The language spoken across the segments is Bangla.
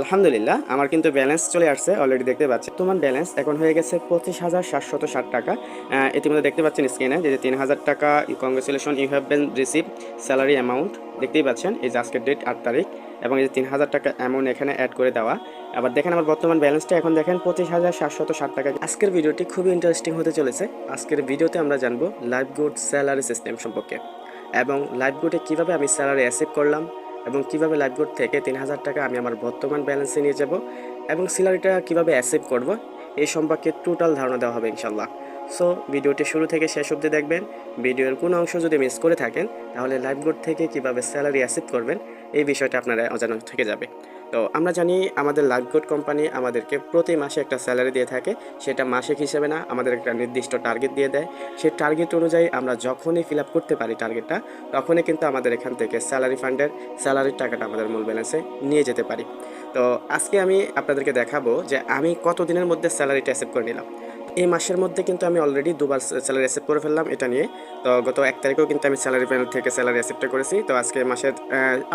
আলহামদুলিল্লাহ, আমার কিন্তু ব্যালেন্স চলে আসছে অলরেডি দেখতে পাচ্ছি তোমার ব্যালেন্স এখন হয়ে গেছে পঁচিশ হাজার সাতশত ষাট টাকা। ইতিমধ্যে দেখতে পাচ্ছেন স্ক্রিনে যে তিন হাজার টাকা congratulation you have been receive salary amount দেখতেই পাচ্ছেন এই যে আজকের ডেট আট তারিখ, এবং এই যে তিন হাজার টাকা অ্যামাউন্ট এখানে অ্যাড করে দেওয়া। আবার দেখেন আমার বর্তমান ব্যালেন্সটা এখন দেখেন পঁচিশ হাজার সাতশত ষাট টাকা। আজকের ভিডিওটি খুবই ইন্টারেস্টিং হতে চলেছে। আজকের ভিডিওতে আমরা জানব লাইফ গুড স্যালারি সিস্টেম সম্পর্কে, এবং লাইফ গুডে কীভাবে আমি স্যালারি অ্যাসিভ করলাম এবং কীভাবে লাইফগুড থেকে তিন হাজার টাকা আমি আমার বর্তমান ব্যালেন্সে নিয়ে যাব এবং স্যালারিটা কীভাবে অ্যাসেপ্ট করব, এই সম্পর্কে টোটাল ধারণা দেওয়া হবে ইনশাল্লাহ সো ভিডিওটি শুরু থেকে শেষ অবধি দেখবেন। ভিডিওর কোনো অংশ যদি মিস করে থাকেন, তাহলে লাইফগুড থেকে কীভাবে স্যালারি অ্যাসেপ্ট করবেন, এই বিষয়টা আপনারা অজানা থেকে যাবে। তো আমরা জানি আমাদের লাইফগুড কোম্পানি আমাদেরকে প্রতি মাসে একটা স্যালারি দিয়ে থাকে। সেটা মাসিক হিসেবে না, আমাদের একটা নির্দিষ্ট টার্গেট দিয়ে দেয়। সেই টার্গেট অনুযায়ী আমরা যখনই ফিল আপ করতে পারি টার্গেটটা, তখনই কিন্তু আমাদের এখান থেকে স্যালারি ফান্ডের স্যালারির টাকাটা আমাদের মূল ব্যালেন্সে নিয়ে যেতে পারি। তো আজকে আমি আপনাদেরকে দেখাবো যে আমি কতদিনের মধ্যে স্যালারিটা অ্যাসেপ্ট করে নিলাম। এই মাসের মধ্যে কিন্তু আমি অলরেডি দুবার স্যালারি অ্যাসেপ্ট করে ফেললাম, এটা নিয়ে। তো গত এক তারিখেও কিন্তু আমি স্যালারি প্যানেল থেকে স্যালারি অ্যাসেপ্টটা করেছি। তো আজকে মাসের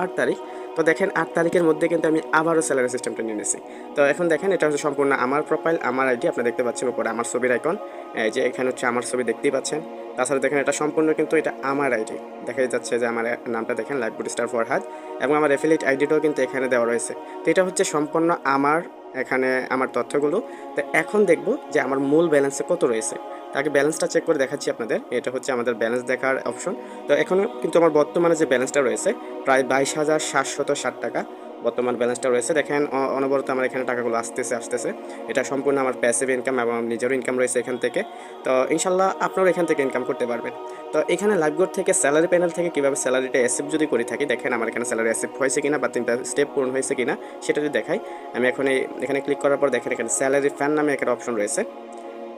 আট তারিখ। তো দেখেন, আট তারিখের মধ্যে কিন্তু আমি আবারও স্যালারি সিস্টেমটা নিয়ে নিয়েছি। তো এখন দেখেন, এটা হচ্ছে সম্পূর্ণ আমার প্রোফাইল আমার আইডি আপনি দেখতে পাচ্ছেন উপরে আমার ছবির আইকন এই যে এখানে হচ্ছে আমার ছবি দেখতেই পাচ্ছেন। তাছাড়া দেখেন, এটা সম্পূর্ণ কিন্তু এটা আমার আইডি দেখা যাচ্ছে যে আমার নামটা দেখেন বুড স্টার ফরহাদ এবং আমার অ্যাফিলিয়েট আইডিটাও কিন্তু এখানে দেওয়া রয়েছে। তো এটা হচ্ছে সম্পূর্ণ আমার এখানে আমার তথ্যগুলো। তো এখন দেখব যে আমার মূল ব্যালেন্সে কত রয়েছে। তাকে ব্যালেন্সটা চেক করে দেখাচ্ছি আপনাদের। এটা হচ্ছে আমাদের ব্যালেন্স দেখার অপশন তো এখনও কিন্তু আমার বর্তমানে যে ব্যালেন্সটা রয়েছে, প্রায় বাইশ হাজার সাতশত ষাট টাকা। বর্তমান ব্যালেন্সটা রয়েছে। দেখেন অনবরত আমার এখানে টাকাগুলো আসতেছে আসতেছে। এটা সম্পূর্ণ আমার প্যাসিভ ইনকাম এবং নিজেরও ইনকাম রয়েছে এখান থেকে। তো ইনশাল্লাহ আপনারা এখান থেকে ইনকাম করতে পারবেন। তো এখানে লাইভগোড থেকে স্যালারি প্যানেল থেকে কীভাবে স্যালারিটা অ্যাসিভ যদি করে থাকি, দেখেন আমার এখানে স্যালারি অ্যাসিভ হয়েছে কিনা বা তিনটা স্টেপ পূরণ হয়েছে কিনা, সেটা যদি দেখাই, আমি এখন এখানে ক্লিক করার পর দেখেন এখানে স্যালারি ফ্যান নামে একটা অপশন রয়েছে।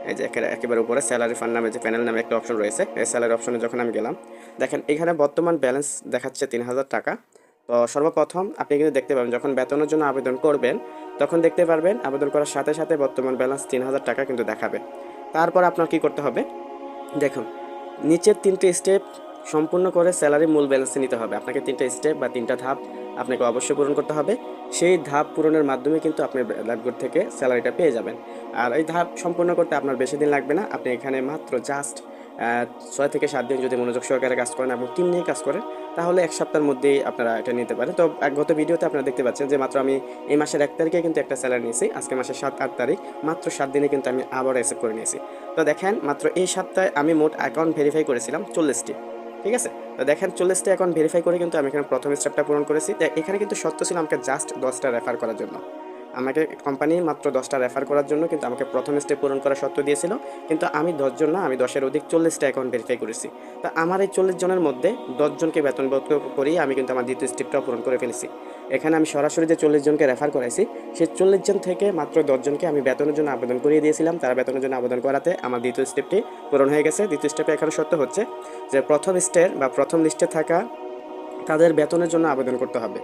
এই যে একেবারে উপরে স্যালারি ফান্ড নামে যে প্যানেল নামে একটা অপশন রয়েছে। এই স্যালারি অপশনে যখন আমি গেলাম, দেখেন এখানে বর্তমান ব্যালেন্স দেখাচ্ছে তিন হাজার টাকা। তো সর্বপ্রথম আপনি কিন্তু দেখতে পাবেন, যখন বেতনের জন্য আবেদন করবেন, তখন দেখতে পারবেন আবেদন করার সাথে সাথে বর্তমান ব্যালেন্স তিন হাজার টাকা কিন্তু দেখাবে। তারপর আপনার কি করতে হবে? দেখুন, নিচের তিনটে স্টেপ সম্পূর্ণ করে স্যালারি মূল ব্যালেন্সে নিতে হবে। আপনাকে তিনটা স্টেপ বা তিনটা ধাপ আপনাকে অবশ্যই পূরণ করতে হবে। সেই ধাপ পূরণের মাধ্যমে কিন্তু আপনি লাইফগুড থেকে স্যালারিটা পেয়ে যাবেন। আর এই ধাপ সম্পূর্ণ করতে আপনার বেশি দিন লাগবে না। আপনি এখানে মাত্র জাস্ট ছয় থেকে সাত দিন যদি মনোযোগ সহকারে কাজ করেন এবং টিম নিয়ে কাজ করেন, তাহলে এক সপ্তাহের মধ্যেই আপনারা এটা নিতে পারেন। তো গত ভিডিওতে আপনারা দেখতে পাচ্ছেন যে মাত্র আমি এই মাসের এক তারিখে কিন্তু একটা স্যালারি নিয়েছি, আজকে মাসের সাত, আট তারিখ, মাত্র সাত দিনে কিন্তু আমি আবার অ্যাসেপ্ট করে নিয়েছি। তো দেখেন, মাত্র এই সপ্তাহে আমি মোট অ্যাকাউন্ট ভেরিফাই করেছিলাম চল্লিশটি, ঠিক আছে? তো দেখেন, চল্লিশটা অ্যাকাউন্ট ভেরিফাই করে কিন্তু আমি এখানে প্রথম স্টেপটা পূরণ করেছি। এখানে কিন্তু সত্য ছিল আমাকে জাস্ট দশটা রেফার করার জন্য। আমাকে কোম্পানি মাত্র দশটা রেফার করার জন্য কিন্তু আমাকে প্রথম স্টেপ পূরণ করার সত্য দিয়েছিল। কিন্তু আমি দশজন না, আমি দশের অধিক চল্লিশটা অ্যাকাউন্ট ভেরিফাই করেছি। তো আমার এই চল্লিশ জনের মধ্যে দশজনকে বেতন করেই আমি কিন্তু আমার দ্বিতীয় স্টেপটাও পূরণ করে ফেলেছি। এখানে আমি সরাসরি যে চল্লিশ জনকে রেফার করাইছি, সেই চল্লিশ জন থেকে মাত্র দশজনকে আমি বেতনের জন্য আবেদন করিয়ে দিয়েছিলাম। তারা বেতনের জন্য আবেদন করাতে আমার দ্বিতীয় স্টেপটি পূরণ হয়ে গেছে। দ্বিতীয় স্টেপে এখানে সত্য হচ্ছে যে প্রথম স্টের বা প্রথম লিস্টে থাকা তাদের বেতনের জন্য আবেদন করতে হবে।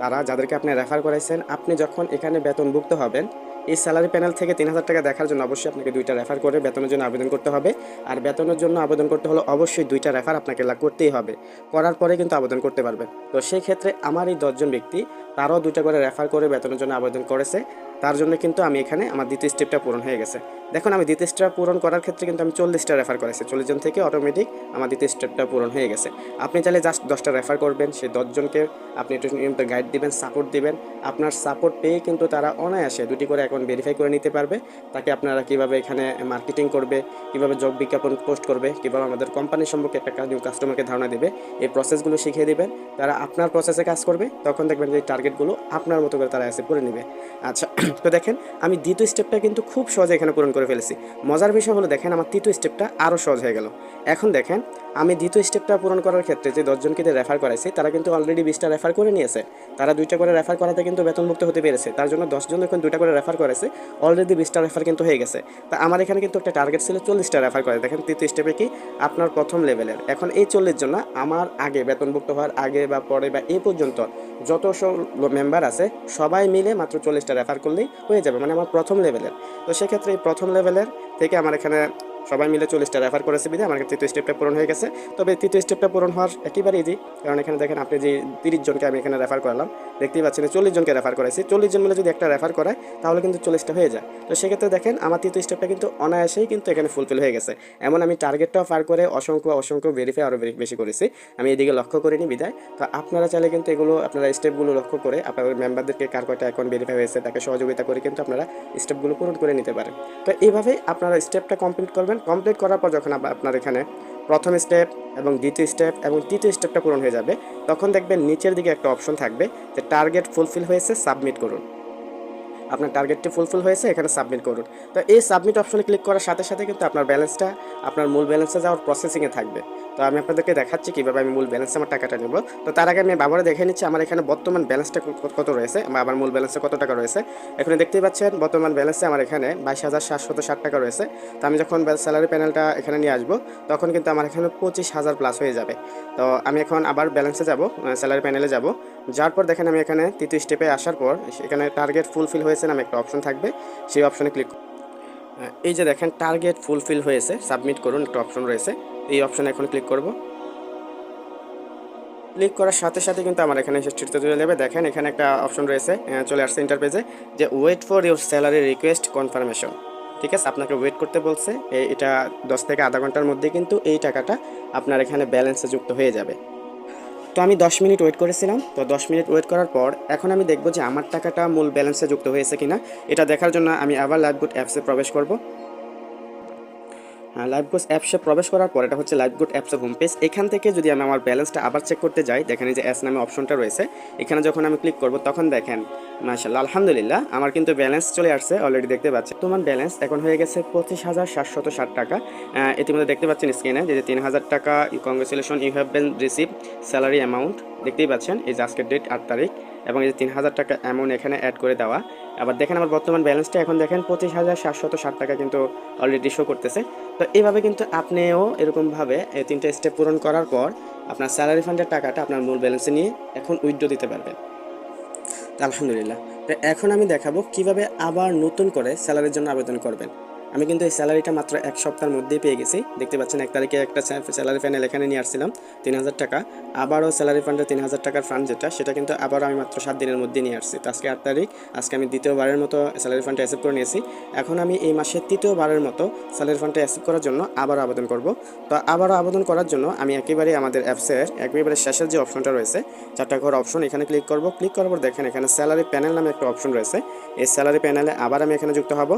তারা যাদেরকে আপনি রেফার করাইছেন আপনি যখন এখানে বেতনভুক্ত হবেন এই স্যালারি প্যানেল থেকে তিন হাজার টাকা দেখার জন্য অবশ্যই আপনাকে দুইটা রেফার করে বেতনের জন্য আবেদন করতে হবে। আর বেতনের জন্য আবেদন করতে হলে অবশ্যই দুইটা রেফার আপনাকে লা- করতেই হবে। করার পরে কিন্তু আবেদন করতে পারবেন। তো সেই ক্ষেত্রে আমার এই দশজন ব্যক্তি, তারাও দুইটা করে রেফার করে বেতনের জন্য আবেদন করেছে। তার জন্য কিন্তু আমি এখানে আমার দ্বিতীয় স্টেপটা পূরণ হয়ে গেছে। দেখুন, আমি দ্বিতীয় স্টেপ পূরণ করার ক্ষেত্রে কিন্তু আমি চল্লিশটা রেফার করেছি। চল্লিশ জন থেকে অটোমেটিক আমার দ্বিতীয় স্টেপটা পূরণ হয়ে গেছে। আপনি চাইলে জাস্ট দশটা রেফার করবেন। সেই দশজনকে আপনি একটু নিয়মিত গাইড দিবেন সাপোর্ট দিবেন। আপনার সাপোর্ট পেয়ে কিন্তু তারা অনায়াসে দুটি করে অ্যাকাউন্ট ভেরিফাই করে নিতে পারবে। তাকে আপনারা কীভাবে এখানে মার্কেটিং করবে, কীভাবে জব বিজ্ঞাপন পোস্ট করবে, কীভাবে আমাদের কোম্পানি সম্পর্কে একটা নিউ কাস্টমারকে ধারণা দেবে, এই প্রসেসগুলো শিখিয়ে দিবেন। তারা আপনার প্রসেসে কাজ করবে, তখন দেখবেন যে টার্গেটগুলো আপনার মতো করে তারা অ্যাসেপ্ট করে নেবে। আচ্ছা তো দেখেন, আমি দ্বিতীয় স্টেপটা কিন্তু খুব সহজে এখানে পূরণ করে ফেলেছি। মজার বিষয় হলো, দেখেন আমার তৃতীয় স্টেপটা আরও সহজ হয়ে গেল। এখন দেখেন, আমি দ্বিতীয় স্টেপটা পূরণ করার ক্ষেত্রে যে দশজনকে দিয়ে রেফার করাইছি, তারা কিন্তু অলরেডি বিশটা রেফার করে নিয়েছে। তারা দুইটা করে রেফার করাতে কিন্তু বেতনমুক্ত হতে পেরেছে। তার জন্য দশজন যখন দুইটা করে রেফার করেছে অলরেডি বিশটা রেফার কিন্তু হয়ে গেছে। তা আমার এখানে কিন্তু একটা টার্গেট ছিল চল্লিশটা রেফার করে। দেখেন, তৃতীয় স্টেপে কি? আপনার প্রথম লেভেলের এখন এই চল্লিশ জন্য আমার আগে বেতনভুক্ত হওয়ার আগে বা পরে বা এই পর্যন্ত যত সব মেম্বার আছে, সবাই মিলে মাত্র চল্লিশটা রেফার করলেই হয়ে যাবে মানে আমার প্রথম লেভেলের তো সেক্ষেত্রে এই প্রথম লেভেলের থেকে আমার এখানে সবাই মিলে চল্লিশটা রেফার করেছে বিধে, আমার তৃতীয় স্টেপটা পূরণ হয়ে গেছে। তবে তৃতীয় স্টেপটা পূরণ হওয়ার একেবারে ইজি কারণ এখানে দেখেন আপনি যে তিরিশ জনকে আমি এখানে রেফার করলাম, দেখতেই পাচ্ছেন চল্লিশ জনকে রেফার করাইছি। চল্লিশ জন মিলে যদি একটা রেফার করায়, তাহলে কিন্তু চল্লিশটা হয়ে যায়। তো সেক্ষেত্রে দেখেন আমার তৃতীয় স্টেপটা কিন্তু অনায়াসেই কিন্তু এখানে ফুলফিল হয়ে গেছে। এমন আমি টার্গেটটাও পার করে অসংখ্য অসংখ্য ভেরিফাই আরও বেশি করেছি। আমি এদিকে লক্ষ্য করিনি বিদায় তো আপনারা চাইলে কিন্তু এগুলো, আপনারা স্টেপগুলো লক্ষ্য করে আপনাদের মেম্বারদেরকে কার কয়টা অ্যাকাউন্ট ভেরিফাই হয়েছে, তাকে সহযোগিতা করে কিন্তু আপনারা স্টেপগুলো পূরণ করে নিতে পারেন। তো এইভাবেই আপনারা স্টেপটা কমপ্লিট করবেন। কমপ্লিট করার পর যখন আপনার এখানে প্রথম স্টেপ এবং দ্বিতীয় স্টেপ এবং তৃতীয় স্টেপটা পূরণ হয়ে যাবে, তখন দেখবেন নিচের দিকে একটা অপশন থাকবে যে টার্গেট ফুলফিল হয়েছে সাবমিট করুন। আপনার টার্গেটটি ফুলফিল হয়েছে, এখানে সাবমিট করুন। তো এই সাবমিট অপশনে ক্লিক করার সাথে সাথে কিন্তু আপনার ব্যালেন্সটা আপনার মূল ব্যালেন্সে যাওয়ার প্রসেসিংয়ে থাকবে। তো আমি আপনাদেরকে দেখাচ্ছি কীভাবে আমি মূল ব্যালেন্সে আমার টাকাটা নেব। তো তার আগে আমি বাবারে দেখে নিচ্ছি আমার এখানে বর্তমান ব্যালেন্সটা কত রয়েছে, বা আমার মূল ব্যালেন্সে কত টাকা রয়েছে। এখানে দেখতেই পাচ্ছেন, বর্তমান ব্যালেন্সে আমার এখানে বাইশ হাজার সাতশত ষাট টাকা রয়েছে। তো আমি যখন স্যালারি প্যানেলটা এখানে নিয়ে আসব, তখন কিন্তু আমার এখানে পঁচিশ হাজার প্লাস হয়ে যাবে। তো আমি এখন আবার ব্যালেন্সে যাব স্যালারি প্যানেলে যাব। যার পর দেখেন আমি এখানে তৃতীয় স্টেপে আসার পর, এখানে টার্গেট ফুলফিল হয়েছে নামে একটা অপশন থাকবে। সেই অপশনে ক্লিক এই যে দেখেন টার্গেট ফুলফিল হয়েছে সাবমিট করুন, একটা অপশন রয়েছে। এই অপশনে এখন ক্লিক করব। ক্লিক করার সাথে সাথে কিন্তু আমার এখানে হিস্ট্রিতে চলে যাবে। দেখেন এখানে একটা অপশন রয়েছে চলে আসছে ইন্টারপেজে যে wait for your salary request confirmation ঠিক আছে? আপনাকে ওয়েট করতে বলছে এটা দশ থেকে আধা ঘণ্টার মধ্যে কিন্তু এই টাকাটা আপনার এখানে ব্যালেন্সে যুক্ত হয়ে যাবে। তো আমি দশ মিনিট ওয়েট করেছিলাম। তো দশ মিনিট ওয়েট করার পর এখন আমি দেখব যে আমার টাকাটা মূল ব্যালেন্সে যুক্ত হয়েছে কিনা। এটা দেখার জন্য আমি আবার লাইভগুড অ্যাপসে প্রবেশ করব। লাইভগুড অ্যাপসে প্রবেশ করার পর এটা হচ্ছে লাইভগুড অ্যাপসের হোম পেজ এখান থেকে যদি আমি আমার ব্যালেন্সটা আবার চেক করতে যাই, দেখেন এই যে এস নামে অপশনটা রয়েছে, এখানে যখন আমি ক্লিক করব তখন দেখেন মাশাল্লাহ আলহামদুলিল্লাহ, আমার কিন্তু ব্যালেন্স চলে আসছে অলরেডি দেখতে পাচ্ছি তোমার ব্যালেন্স এখন হয়ে গেছে পঁচিশ হাজার সাতশত ষাট টাকা। ইতিমধ্যে দেখতে পাচ্ছেন স্ক্রিনে যে তিন হাজার টাকা congratulation you have been receive salary amount দেখতেই পাচ্ছেন, এই যে আজকের ডেট আট তারিখ, এবং এই যে তিন হাজার টাকা অ্যামাউন্ট এখানে অ্যাড করে দেওয়া। আবার দেখেন আমার বর্তমান ব্যালেন্সটা এখন দেখেন পঁচিশ হাজার সাতশত ষাট টাকা কিন্তু অলরেডি শো করতেছে। তো এইভাবে কিন্তু আপনিও এরকমভাবে, এই তিনটা স্টেপ পূরণ করার পর আপনার স্যালারি ফান্ডের টাকাটা আপনার মূল ব্যালেন্সে নিয়ে এখন উইথড্র দিতে পারবেন। আলহামদুলিল্লাহ। তো এখন আমি দেখাবো কীভাবে আবার নতুন করে স্যালারির জন্য আবেদন করবেন। আমি কিন্তু এই স্যালারিটা মাত্র এক সপ্তাহের মধ্যেই পেয়ে গেছি। দেখতে পাচ্ছেন, এক তারিখে একটা স্যালারি প্যানেল এখানে নিয়ে আসছিলাম, তিন হাজার টাকা। আবারও স্যালারি ফান্ডে তিন হাজার টাকার ফান্ড যেটা, সেটা কিন্তু আবারও আমি মাত্র সাত দিনের মধ্যে নিয়ে আসছি। তো আজকে আট তারিখ, আজকে আমি দ্বিতীয়বারের মতো স্যালারি ফান্ডটা অ্যাসেপ্ট করে নিয়েছি। এখন আমি এই মাসের তৃতীয়বারের মতো স্যালারি ফান্ডটা অ্যাসেপ্ট করার জন্য আবারও আবেদন করব। তো আবারও আবেদন করার জন্য আমি একেবারে আমাদের অ্যাপসের একেবারে শেষের যে অপশনটা রয়েছে, চারটা ঘর অপশন এখানে ক্লিক করব। ক্লিক করার পর দেখেন, এখানে স্যালারি প্যানেল নামে একটা অপশন রয়েছে। এই স্যালারি প্যানেলে আবার আমি এখানে যুক্ত হব।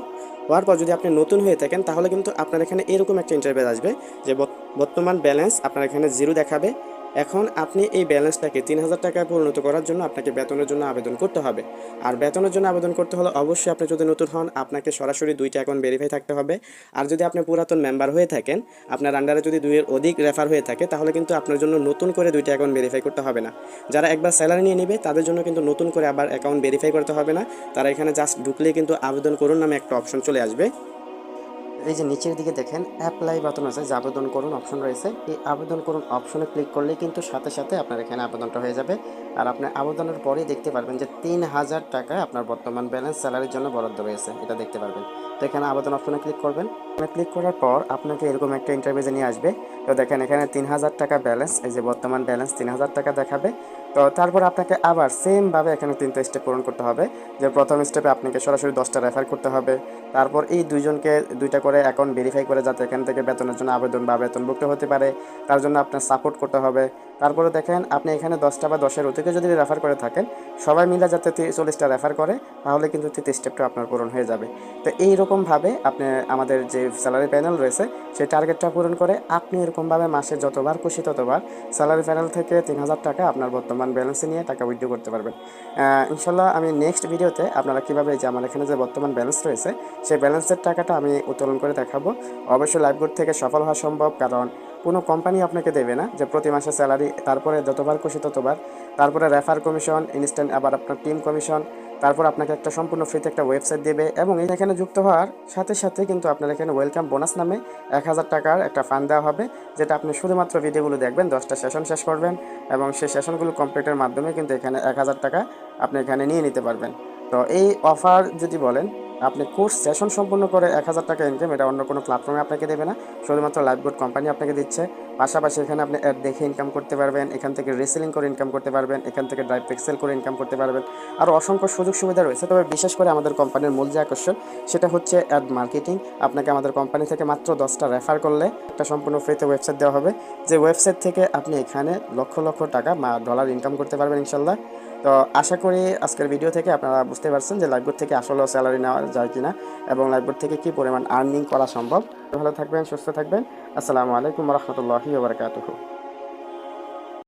হওয়ার পর যদি আপনি নতুন হয়ে থাকেন, তাহলে কিন্তু আপনার এখানে এরকম একটা ইন্টারভিউ আসবে যে বর্ত- বর্তমান ব্যালেন্স আপনার এখানে জিরো দেখাবে। এখন আপনি এই ব্যালেন্সটাকে তিন হাজার টাকায় পরিণত করার জন্য আপনাকে বেতনের জন্য আবেদন করতে হবে। আর বেতনের জন্য আবেদন করতে হলে অবশ্যই আপনি যদি নতুন হন, আপনাকে সরাসরি দুইটা অ্যাকাউন্ট ভেরিফাই থাকতে হবে। আর যদি আপনি পুরাতন মেম্বার হয়ে থাকেন, আপনার আন্ডারে যদি দুইয়ের অধিক রেফার হয়ে থাকে, তাহলে কিন্তু আপনার জন্য নতুন করে দুইটা অ্যাকাউন্ট ভেরিফাই করতে হবে না। যারা একবার স্যালারি নিয়ে নেবে, তাদের জন্য কিন্তু নতুন করে আবার অ্যাকাউন্ট ভেরিফাই করতে হবে না। তারা এখানে জাস্ট ঢুকলেই কিন্তু আবেদন করুন নামে একটা অপশন চলে আসবে। এই যে নিচের দিকে দেখেন অ্যাপ্লাই বাটন আছে, যে আবেদন করুন অপশন রয়েছে। এই আবেদন করুন অপশনে ক্লিক করলেই কিন্তু সাথে সাথে আপনার এখানে আবেদনটা হয়ে যাবে। আর আপনি আবেদনের পরেই দেখতে পারবেন যে তিন হাজার টাকা আপনার বর্তমান ব্যালেন্স স্যালারির জন্য বরাদ্দ রয়েছে। এটা দেখতে পারবেন। তো এখানে আবেদন অপশনে ক্লিক করবেন। ক্লিক করার পর আপনাকে এরকম একটা ইন্টারভিউ নিয়ে আসবে। তো দেখেন এখানে তিন হাজার টাকা ব্যালেন্স এই যে বর্তমান ব্যালেন্স তিন হাজার টাকা দেখাবে। তো তারপর আপনাকে আবার সেমভাবে এখানে তিনটা স্টেপ পূরণ করতে হবে। যে প্রথম স্টেপে আপনাকে সরাসরি দশটা রেফার করতে হবে। তারপর এই দুইজনকে দুইটা করে অ্যাকাউন্ট ভেরিফাই করে যাতে এখান থেকে বেতনের জন্য আবেদন বা বেতনভুক্ত হতে পারে। তার জন্য আপনার সাপোর্ট করতে হবে। তারপরে দেখেন আপনি এখানে দশটা বা দশের অধিকে যদি রেফার করে থাকেন, সবাই মিলে যাতে চল্লিশটা রেফার করে, তাহলে কিন্তু তৃতীয় স্টেপটা আপনার পূরণ হয়ে যাবে। তো এইরকমভাবে আপনি, আমাদের যে স্যালারি প্যানেল রয়েছে, সেই টার্গেটটা পূরণ করে আপনি এরকমভাবে মাসে যতবার খুশি ততবার স্যালারি প্যানেল থেকে তিন হাজার টাকা আপনার বর্তমান ব্যালেন্সে নিয়ে টাকা উইথড্র করতে পারবেন। ইনশাল্লাহ আমি নেক্সট ভিডিওতে আপনারা কীভাবে যে আমার এখানে যে বর্তমান ব্যালেন্স রয়েছে, সেই ব্যালেন্সের টাকাটা আমি উত্তোলন করে দেখাবো। অবশ্যই লাইভগুড থেকে সফল হওয়া সম্ভব, কারণ কোনো কোম্পানি আপনাকে দেবে না যে প্রতি মাসে স্যালারি তারপরে যতবার খুশি ততবার, তারপরে রেফার কমিশন ইনস্ট্যান্ট আবার আপনার টিম কমিশন তারপর আপনাকে একটা সম্পূর্ণ ফ্রিতে একটা ওয়েবসাইট দেবে এবং এখানে যুক্ত হওয়ার সাথে সাথে কিন্তু আপনার এখানে ওয়েলকাম বোনাস নামে এক হাজার টাকার একটা ফান্ড দেওয়া হবে, যেটা আপনি শুধুমাত্র ভিডিওগুলো দেখবেন, দশটা সেশন শেষ করবেন এবং সেই সেশনগুলো কমপ্লিটের মাধ্যমে কিন্তু এখানে এক হাজার টাকা আপনি এখানে নিয়ে নিতে পারবেন। তো এই অফার যদি বলেন আপনি কোর্স সেশন সম্পূর্ণ করে এক হাজার টাকা ইনকাম এটা অন্য কোনো প্ল্যাটফর্মে আপনাকে দেবে না। শুধুমাত্র লাইফবোর্ড কোম্পানি আপনাকে দিচ্ছে। পাশাপাশি এখানে আপনি অ্যাড দেখে ইনকাম করতে পারবেন, এখান থেকে রেসেলিং করে ইনকাম করতে পারবেন, এখান থেকে ড্রাইভ পিক্সেল করে ইনকাম করতে পারবেন। আর অসংখ্য সুযোগ সুবিধা রয়েছে, তবে বিশেষ করে আমাদের কোম্পানির মূল যে আকর্ষণ, সেটা হচ্ছে অ্যাড মার্কেটিং আপনাকে আমাদের কোম্পানি থেকে মাত্র দশটা রেফার করলে একটা সম্পূর্ণ ফ্রিতে ওয়েবসাইট দেওয়া হবে। যে ওয়েবসাইট থেকে আপনি এখানে লক্ষ লক্ষ টাকা ডলার ইনকাম করতে পারবেন ইনশাল্লাহ তো আশা করি আজকের ভিডিও থেকে আপনারা বুঝতে পারছেন যে লাইভবোর্ড থেকে আসলেও স্যালারি নেওয়া যায় কিনা এবং লাইফবোর্ড থেকে কি পরিমাণ আর্নিং করা সম্ভব। ভালো থাকবেন, সুস্থ থাকবেন। আসসালামু আলাইকুম রহমতুল্লাহি ওবরাকাতুহু